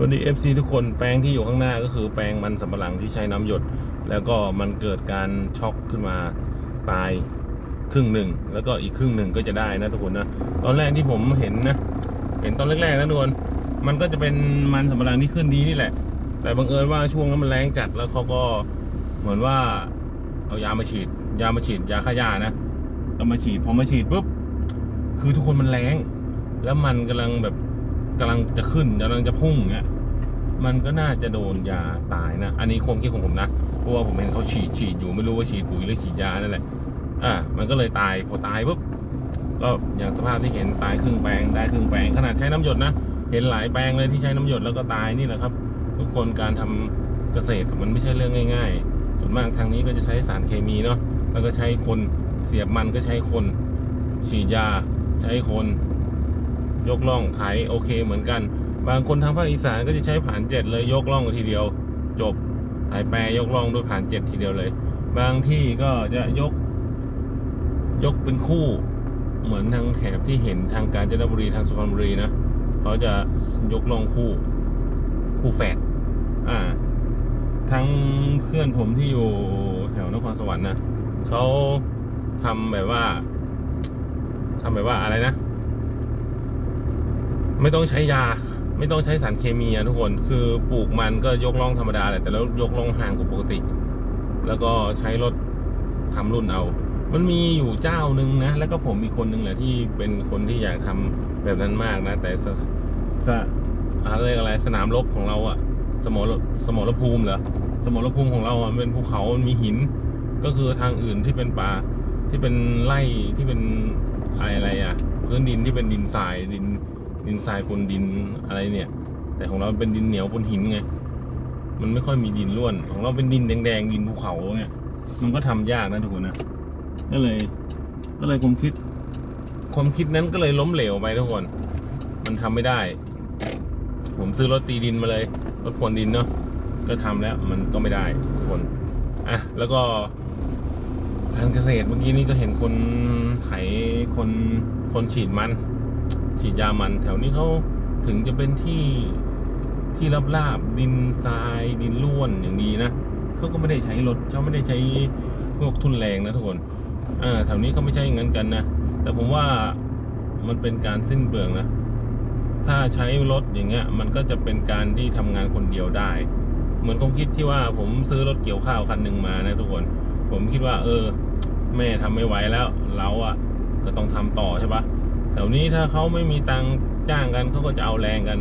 วัสดี FC ทุกคนแปลงที่อยู่ข้างหน้าก็คือแปลงมันสำปะหลังที่ใช้น้ำหยด แล้วก็มันเกิดการช็อกขึ้นมาตายครึ่งหนึ่ง แล้วก็อีกครึ่งหนึ่งก็จะได้นะทุกคนนะตอนแรกที่ผมเห็นนะ เห็นตอนแรกๆนะทุกคนมันก็จะเป็นมันสำปะหลังที่ขึ้นดีนี่แหละ แต่บังเอิญว่าช่วงนั้นมันแรงจัดแล้วเขาก็เหมือนว่าเอายามาฉีด ยามาฉีดยาฆ่าหญ้านะก็มาฉีดพอมาฉีดปุ๊บคือทุกคนมันแรงแล้วมันกำลังแบบ กำลังจะขึ้นกำลังจะพุ่งเงี้ยมันก็น่าจะโดนยาตายนะ อันนี้ความคิดของผมนะ เพราะว่าผมเห็นเขาฉีดฉีดอยู่ไม่รู้ว่าฉีดปุ๋ยหรือฉีดยานั่นแหละ อ่า มันก็เลยตาย พอตายปุ๊บ ก็อย่างสภาพที่เห็นตายครึ่งแปลงได้ครึ่งแปลงขนาดใช้น้ำหยดนะ เห็นหลายแปลงเลยที่ใช้น้ำหยดแล้วก็ตายนี่แหละครับ ทุกคนการทำเกษตรมันไม่ใช่เรื่องง่าย ๆ ส่วนมากทางนี้ก็จะใช้สารเคมีเนาะ แล้วก็ใช้คนเสียบมันก็ใช้คนฉีดยา ใช้คน ยกล่องไถโอเคเหมือนกัน บางคนทางภาคอีสานก็จะใช้ผ่านเจ็ดเลยยกล่องทีเดียว จบไถแปรยกล่องด้วยผ่านเจ็ดทีเดียวเลย บางที่ก็จะยก ยกเป็นคู่ เหมือนทางแถบที่เห็นทางกาญจนบุรีทางสุพรรณบุรีนะเขาจะยกล่องคู่ คู่แฝดอ่าทั้งเพื่อนผมที่อยู่แถวนครสวรรค์นะเขาทำแบบว่าทำแบบว่าอะไรนะ ไม่ต้องใช้ยา ไม่ต้องใช้สารเคมีอะทุกคน คือปลูกมันก็ยกล่องธรรมดาแหละแต่แล้วยกล่องห่างกว่าปกติ แล้วก็ใช้รถทำรุ่นเอา มันมีอยู่เจ้าหนึ่งนะ แล้วก็ผมอีกคนนึงแหละที่เป็นคนที่อยากทำแบบนั้นมากนะ แต่สสอะไรอะไรสนามรบของเราอะสมรสมรภูมิเหรอสมรภูมิของเราอะเป็นภูเขามันมีหิน ก็คือทางอื่นที่เป็นป่าที่เป็นไร่ที่เป็นอะไรอะไรอะพื้นดินที่เป็นดินทรายดิน ดินทรายปนดินอะไรเนี่ย แต่ของเราเป็นดินเหนียวปนหินไง มันไม่ค่อยมีดินร่วน ของเราเป็นดินแดงๆดินภูเขาเนี่ยมันก็ทำยากนะทุกคนนะก็เลย ก็เลยความคิด ความคิดนั้นก็เลยล้มเหลวไปทุกคน มันทำไม่ได้ ผมซื้อรถตีดินมาเลยรถพรวนดินเนาะก็ทำแล้ว มันก็ไม่ได้ทุกคนอะแล้วก็ทางเกษตรเมื่อกี้นี้ก็เห็นคนไถคนคนฉีดมัน ฉีดยามัน แถวนี้เขาถึงจะเป็นที่ที่ราบราบดินทรายดินร่วนอย่างดีนะเขาก็ไม่ได้ใช้รถเขาไม่ได้ใช้พวกทุนแรงนะทุกคนอ่าแถวนี้เขาไม่ใช่อย่างนั้นกันนะแต่ผมว่ามันเป็นการสิ้นเปลืองนะถ้าใช้รถอย่างเงี้ย มันก็จะเป็นการที่ทำงานคนเดียวได้ เหมือนความคิดที่ว่าผมซื้อรถเกี่ยวข้าวคันหนึ่งมานะทุกคน ผมคิดว่า เออ แม่ทำไม่ไหวแล้ว เราอะก็ต้องทำต่อใช่ปะ ถวนี้ถ้าเขาไม่มีตังจ้างกันเขาก็จะเอาแรงกัน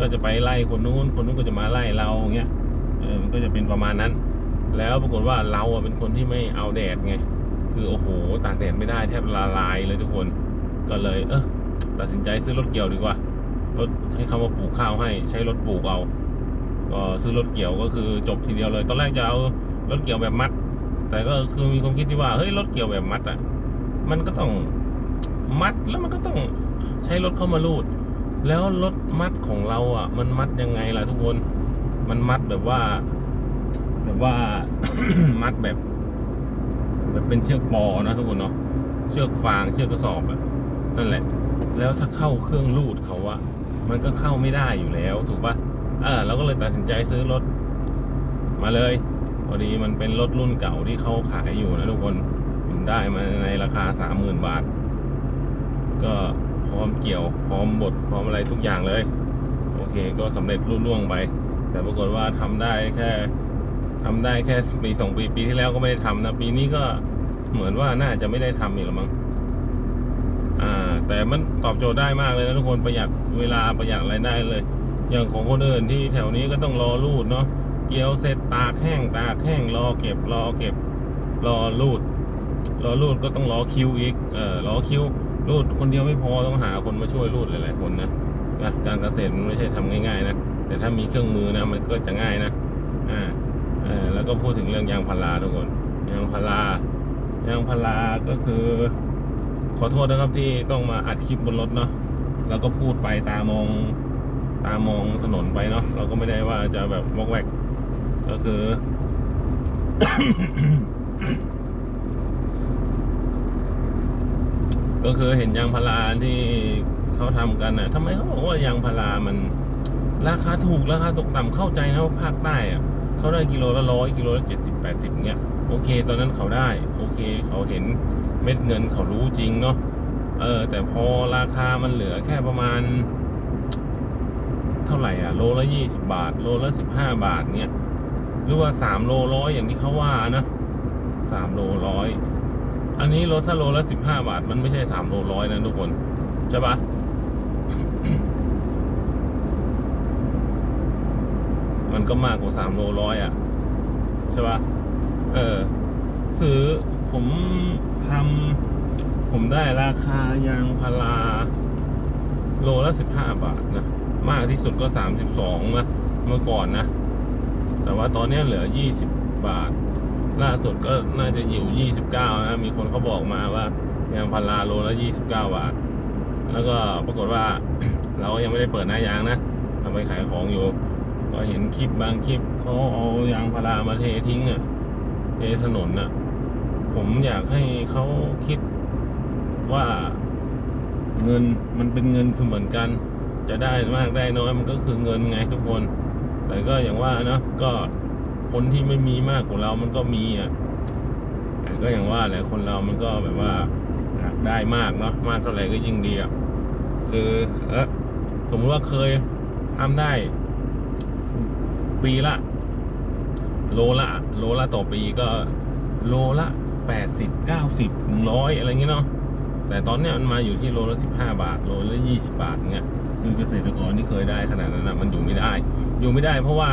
ก็จะไปไล่คนนู้น คนนู้นก็จะมาไล่เราอย่างเงี้ยเออมันก็จะเป็นประมาณนั้น แล้วปรากฏว่าเราอะเป็นคนที่ไม่เอาแดดไงคือโอ้โหตากแดดไม่ได้แทบละลายเลยทุกคนก็เลย เออตัดสินใจซื้อรถเกี่ยวดีกว่ารถให้เขามาปลูกข้าวให้ใช้รถปลูกเอา ก็ซื้อรถเกี่ยวก็คือจบทีเดียวเลย ตอนแรกจะเอารถเกี่ยวแบบมัด แต่ก็คือมีความคิดที่ว่าเฮ้ยรถเกี่ยวแบบมัดอะมันก็ต้อง มัดแล้วมันก็ต้องใช้รถเข้ามาลูด แล้วรถมัดของเราอะ มันมัดยังไงล่ะทุกคน มันมัดแบบว่า แบบว่ามัดแบบ แบบเป็นเชือกปอนะทุกคนเนาะเชือกฟางเชือกกระสอบอะนั่นแหละ แล้วถ้าเข้าเครื่องรูดเขาอะมันก็เข้าไม่ได้อยู่แล้ว ถูกปะเอ่าเราก็เลยตัดสินใจซื้อรถ มาเลยพอดีมันเป็นรถรุ่นเก่าที่เขาขายอยู่นะทุกคนผมได้มาในราคาสามหมื่นบาท ก็พร้อมเกี่ยวพร้อมบดพร้อมอะไรทุกอย่างเลย โอเคก็สำเร็จรุ่ล่วงไป แต่ปรากฏว่าทำได้แค่ทำได้แค่ปีสองปีปีที่แล้วก็ไม่ได้ทำนะ ปีนี้ก็เหมือนว่าน่าจะไม่ได้ทำอีกแล้วมั้งอ่า แต่มันตอบโจทย์ได้มากเลยนะทุกคนประหยัดเวลาประหยัดอะไรได้เลย อย่างของคนอื่นที่แถวนี้ก็ต้องรอรูดเนาะเกี่ยวเสร็จตากแห้งตากแห้งรอเก็บรอเก็บรอรูดรอรูดก็ต้องรอคิวอีกเออรอคิว รูดคนเดียวไม่พอต้องหาคนมาช่วยรูดหลายๆคนนะนะการเกษตรมันไม่ใช่ทำง่ายๆนะแต่ถ้ามีเครื่องมือนะมันก็จะง่ายนะอ่าเออแล้วก็พูดถึงเรื่องยางพาราทุกคนยางพารายางพาราก็คือ ขอโทษนะครับที่ต้องมาอัดคลิปบนรถเนาะแล้วก็พูดไปตามองตามองถนนไปเนาะเราก็ไม่ได้ว่าจะแบบวอกแวกก็คือ ก็คือเห็นยางพาราที่เขาทำกันนะทำไมเขาบอกว่ายางพารามัน ราคาถูกราคาตกต่ำเข้าใจนะว่าภาคใต้อะเขาได้กิโลละร้อยกิโลละเจ็ดสิบแปดสิบเงี้ยโอเค ตอนนั้นเขาได้ โอเค เขาเห็นเม็ดเงินเขารู้จริงเนาะเออ แต่พอราคามันเหลือแค่ประมาณ เท่าไหร่อะ โลละยี่สิบาท โลละสิบห้าบาทเงี้ยหรือว่าสามโลร้อยอย่างที่เขาว่านะสามโลร้อย อันนี้รถถ้าโลละสิบห้าบาท มันไม่ใช่สามโลร้อยนะทุกคน ใช่ปะมันก็มากกว่าสามโลร้อยอะ ใช่ปะเออซื้อผมทำผมได้ราคายางพาราโลละสิบห้าบาทนะ มากที่สุดก็สามสิบสองนะเมื่อก่อนนะ แต่ว่าตอนนี้เหลือยี่สิบบาท ล่าสุดก็น่าจะอยู่ยี่สิบเก้านะ มีคนเขาบอกมาว่ายางพาราโลละยี่สิบาท แล้วก็ปรากฏว่าเราก็ยังไม่ได้เปิดหน้ายางนะเราไปขายของอยู่ ก็เห็นคลิปบางคลิปเขาเอายางพารามาเททิ้งอะ่ะ เทถนนอะ่ะ ผมอยากให้เขาคิดว่าเงินมันเป็นเงินคือเหมือนกัน จะได้มากได้น้อยมันก็คือเงินไงทุกคน แต่ก็อย่างว่าเนาะก็ คนที่ไม่มีมากกว่าเรามันก็มีอะแต่ก็อย่างว่าแหละคนเรามันก็แบบว่าอยากได้มากเนาะมากเท่าไหร่ก็ยิ่งดีอะคือเออสมมติว่าเคยทำได้ ปีละ โลละ โลละต่อปีก็ โลละแปดสิบเก้าสิบร้อยอะไรเงี้ยเนาะแต่ตอนเนี้ยมันมาอยู่ที่โลละสิบห้าบาท โลละยี่สิบาทเงี้ยคือเกษตรกรที่เคยได้ขนาดนั้นนะมันอยู่ไม่ได้ อยู่ไม่ได้เพราะว่า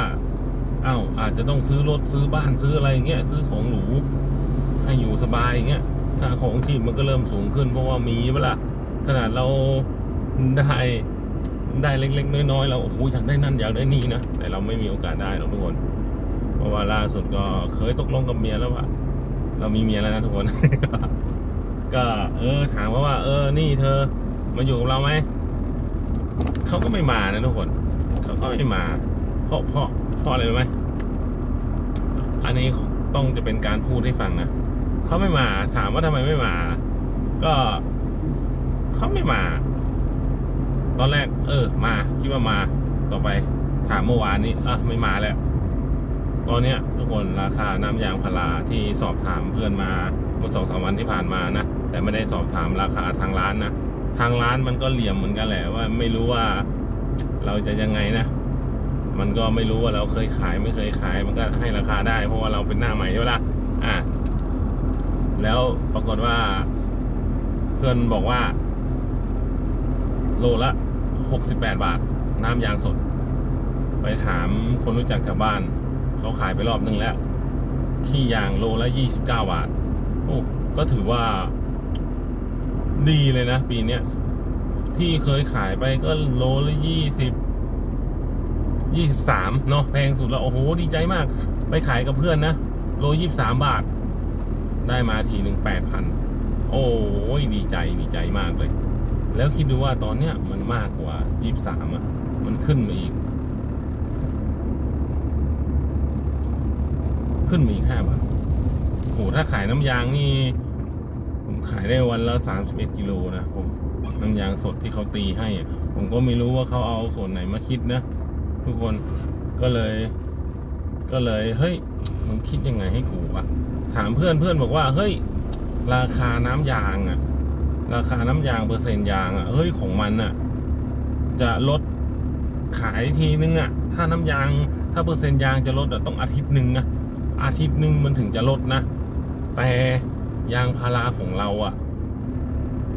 อ้าวอาจจะต้องซื้อรถซื้อบ้านซื้ออะไรเงี้ยซื้อของหรูให้อยู่สบายอย่างเงี้ยค่าของที่มันก็เริ่มสูงขึ้น เพราะว่ามีเวลาขนาดเราได้ได้เล็ก ๆ น้อยๆเราโอ้โหอยากได้นั่นอยากได้นี่นะแต่เราไม่มีโอกาสได้หรอกทุกคน เพราะว่าล่าสุดก็เคยตกลงกับเมียแล้วว่าเรามีเมียแล้วนะทุกคน ก็เออถามว่าว่า เออนี่เธอมาอยู่กับเราไหมเขาก็ไม่มานะทุกคนเขาก็ไม่มา เพราะเพราะ เพราะอะไรรู้ไหมอันนี้ต้องจะเป็นการพูดให้ฟังนะเขาไม่มาถามว่าทำไมไม่มา ก็เขาไม่มา ตอนแรก เออ มาคิดว่ามาต่อไป ถามเมื่อวานนี้อะไม่มาแล้วตอนเนี้ยทุกคนราคาน้ำยางพาราที่สอบถามเพื่อนมาเมื่อสองสามวันที่ผ่านมานะแต่ไม่ได้สอบถามราคาทางร้านนะทางร้านมันก็เหลี่ยมเหมือนกันแหละว่า ไม่รู้ว่าเราจะยังไงนะ มันก็ไม่รู้ว่าเราเคยขายไม่เคยขาย มันก็ให้ราคาได้ เพราะว่าเราเป็นหน้าใหม่ใช่ไหมล่ะอะแล้วปรากฏว่า เพื่อนบอกว่า โลละหกสิบแปดบาท น้ำยางสด ไปถามคนรู้จักแถวบ้าน เขาขายไปรอบนึงแล้ว ขี้ยางโลละยี่สิบเก้าบาท โอ้ก็ถือว่า ดีเลยนะ ปีเนี้ยที่เคยขายไปก็โลละยี่สิบ ยี่สิบสามเนาะแพงสุดแล้ว โอ้โห ดีใจมาก ไปขายกับเพื่อนนะ โลยี่สามบาท ได้มาทีหนึ่งแปดพันโอ้ยดีใจดีใจมากเลย แล้วคิดดูว่าตอนเนี้ยมันมากกว่ายี่สามอะ มันขึ้นมาอีก ขึ้นมาอีกห้าบาทโหถ้าขายน้ำยางนี่ ผมขายได้วันละสามสิบเอ็ดกิโลนะผมน้ำยางสดที่เขาตีให้ ผมก็ไม่รู้ว่าเขาเอาส่วนไหนมาคิดนะ ทุกคนก็เลย ก็เลยเฮ้ยมึงคิดยังไงให้กูวะถามเพื่อนเพื่อนบอกว่าเฮ้ย ราคาน้ำยางอะราคาน้ำยางเปอร์เซ็นต์ยางอะเฮ้ยของมันอะจะลดขายทีนึงอะถ้าน้ำยาง ถ้าเปอร์เซ็นต์ยางจะลดอะต้องอาทิตย์หนึ่งนะอาทิตย์หนึ่งมันถึงจะลดนะ แต่ยางพาราของเราอะ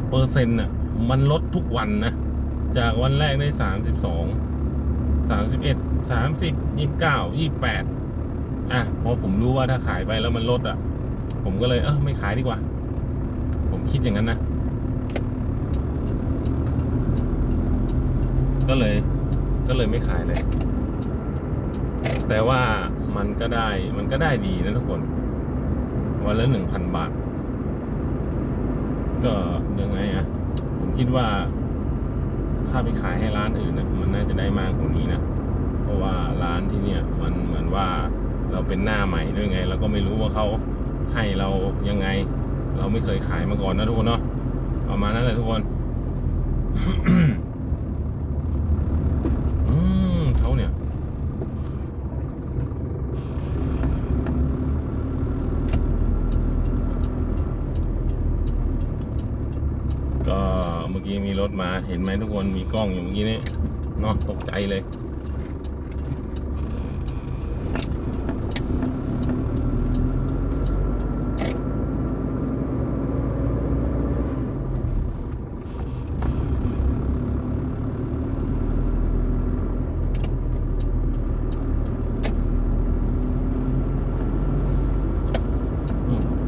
เปอร์เซ็นต์อะมันลดทุกวันนะ จากวันแรกได้สามสิบสอง สามสิบเอ็ดสามสิบยี่สิบเก้ายี่สิบแปดอะพอผมรู้ว่าถ้าขายไปแล้วมันลดอะ ผมก็เลยเออไม่ขายดีกว่า ผมคิดอย่างนั้นนะ ก็เลย ก็เลยไม่ขายเลย แต่ว่ามันก็ได้มันก็ได้ดีนะทุกคน วันละหนึ่งพันบาท ก็ยังไงอะผมคิดว่า ถ้าไปขายให้ร้านอื่นนะมันน่าจะได้มากกว่านี้นะเพราะว่าร้านที่เนี่ยมันเหมือนว่าเราเป็นหน้าใหม่ด้วยไง เราก็ไม่รู้ว่าเขาให้เรายังไง เราไม่เคยขายมาก่อนนะทุกคนเนาะประมาณนั้นแหละทุกคน อืมเขา รถมาเห็นไหมทุกคนมีกล้องอยู่เมื่อกี้นี้เนาะตกใจเลย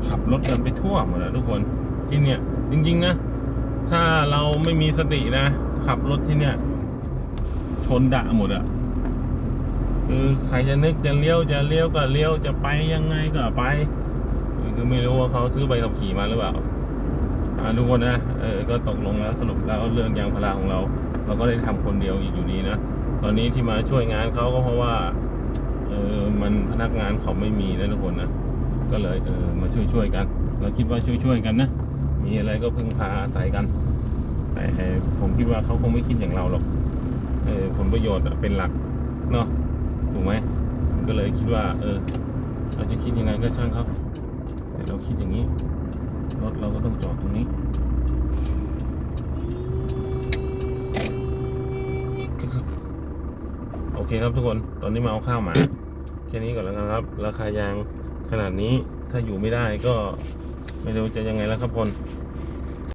ขับรถกันไปทั่วหมดแล้วทุกคนที่เนี่ยจริง ๆ นะ ถ้าเราไม่มีสตินะ ขับรถที่เนี่ย ชนดะหมดอะคือใครจะนึกจะเลี้ยวจะเลี้ยวก็เลี้ยวจะไปยังไงก็ไป คือไม่รู้ว่าเขาซื้อใบขับขี่มาหรือเปล่าอ่าทุกคนนะเออก็ตกลงแล้วสรุปแล้วเรื่องยางพาราของเรา เราก็ได้ทำคนเดียวอีกอยู่ดีนะตอนนี้ที่มาช่วยงานเขาก็เพราะว่าเออมันพนักงานเขาไม่มีนะทุกคนนะก็เลยเออมาช่วยช่วยกัน เราคิดว่าช่วยช่วยกันนะ มีอะไรก็พึ่งพาอาศัยกัน แต่ผมคิดว่าเขาคงไม่คิดอย่างเราหรอกเออผลประโยชน์เป็นหลักเนาะถูกไหมก็เลยคิดว่า เออเราจะคิดยังไงก็ช่างครับ แต่เราคิดอย่างนี้รถเราก็ต้องจอดตรงนี้โอเคครับทุกคนตอนนี้มาเอาข้าวหมาแค่นี้ก่อนแล้วกันครับ ราคายางขนาดนี้ถ้าอยู่ไม่ได้ก็ไม่รู้จะยังไงแล้วครับพล